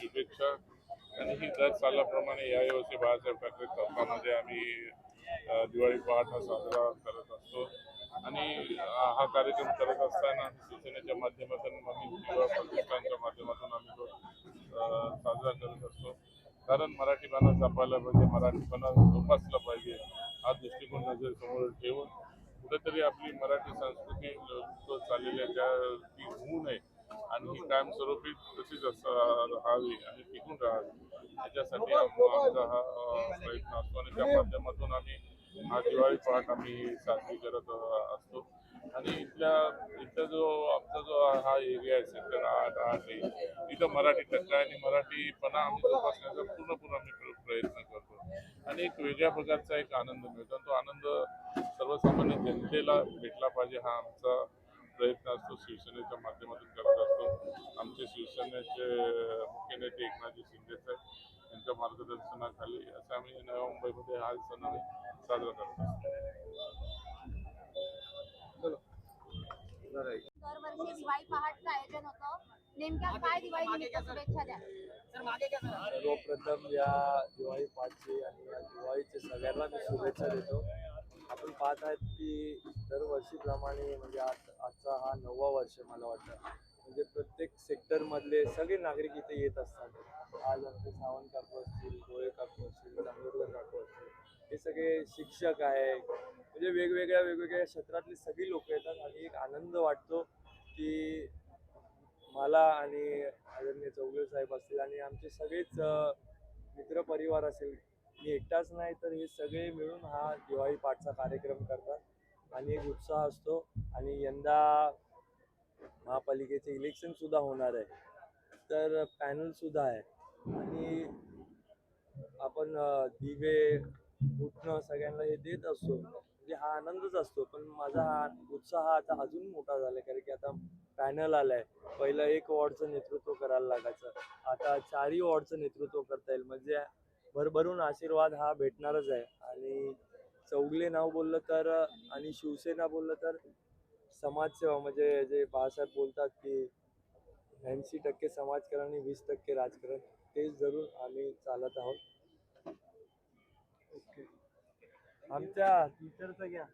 शुभेच्छा. आणि ही दर सालाप्रमाणे यावर्षी बाळासाहेब ठाकरे चौकामध्ये आम्ही दिवाळी पहाट हा साजरा करत असतो. आणि हा कार्यक्रम करत असताना शिवसेनेच्या माध्यमातून आम्ही किंवा प्रतिष्ठानच्या माध्यमातून आम्ही तो साजरा करत असतो. कारण मराठीपणा जपायला पाहिजे मराठीपणा जोपासला पाहिजे हा दृष्टिकोन नजरेसमोर ठेवून कुठेतरी आपली मराठी संस्कृती लुप्त चाललेल्या ज्या ती होऊ नये आणि ही कायमस्वरूपी तशीच राहावी आणि टिकून राहावी. याच्यासाठी आम- आमचा हा प्रयत्न असतो आणि त्या माध्यमातून आम्ही हा दिवाळी पहाट आम्ही साजरी करत असतो. आणि इथल्या इथं जो आमचा जो हा एरिया आहे सेक्टर आठ आठ आहे तिथं मराठी टक्का आहे आणि मराठीपणा आम्ही जोपासण्याचा पूर्णपूर्ण आम्ही प्र- प्रयत्न करतो. आणि एक वेगळ्या प्रकारचा एक आनंद मिळतो आणि तो आनंद सर्वसामान्य जनतेला भेटला पाहिजे हा आमचा प्रयत्न असतो शिवसेनेच्या माध्यमातून करत असतो. आमचे शिवसेनेचे मुख्य नेते एकनाथजी शिंदे साहेब यांच्या मार्गदर्शनाखाली असं आम्ही नव्या मुंबईमध्ये हा सण आम्ही साजरा करत असतो. दरवर्षी दिवाळी पहाटचं आयोजन होतं. नेमक्या काय दिवाळी निमित्त शुभेच्छा द्या? सर्वप्रथम या दिवाळी पाचची आणि या दिवाळीचे सगळ्यांना मी शुभेच्छा देतो. पाहत आहेत की दरवर्षीप्रमाणे म्हणजे आज आजचा हा नववा वर्ष मला वाटतं. म्हणजे प्रत्येक सेक्टरमधले सगळे नागरिक इथे येत असतात. आज आमचे सावंत काकू असतील गोळे काकू असतील चांदोरकर काकू असतील हे सगळे शिक्षक आहे. म्हणजे वेगवेगळ्या वेगवेगळ्या क्षेत्रातली सगळी लोक येतात आणि एक आनंद वाटतो की मला आणि आदरणीय चौगुले साहेब असतील आणि आमचे सगळेच मित्रपरिवार असेल मी एकटाच नाही तर हे सगळे मिळून हा दिवाळी पाठचा कार्यक्रम करतात. आणि एक उत्साह असतो आणि यंदा महापालिकेचे इलेक्शन सुद्धा होणार आहे. तर पॅनल सुद्धा आहे. आणि आपण दिवे उठणं सगळ्यांना हे देत असतो. म्हणजे हा आनंदच असतो. पण माझा हा उत्साह आता अजून मोठा झाला कारण की आता पॅनल आलाय. पहिलं एक वॉर्डचं नेतृत्व करायला लागायचं. आता चारही वॉर्डचं नेतृत्व करता येईल. म्हणजे भरभरून आशीर्वाद हा भेटणारच आहे. आणि चौगले नाव बोललं तर आणि शिवसेना बोललं तर समाजसेवा म्हणजे जे बाळासाहेब बोलतात की ऐंशी टक्के समाजकारण आणि वीस टक्के राजकारण तेच धरून आम्ही चालत आहोत. ओके आमच्या टीचरचं घ्या.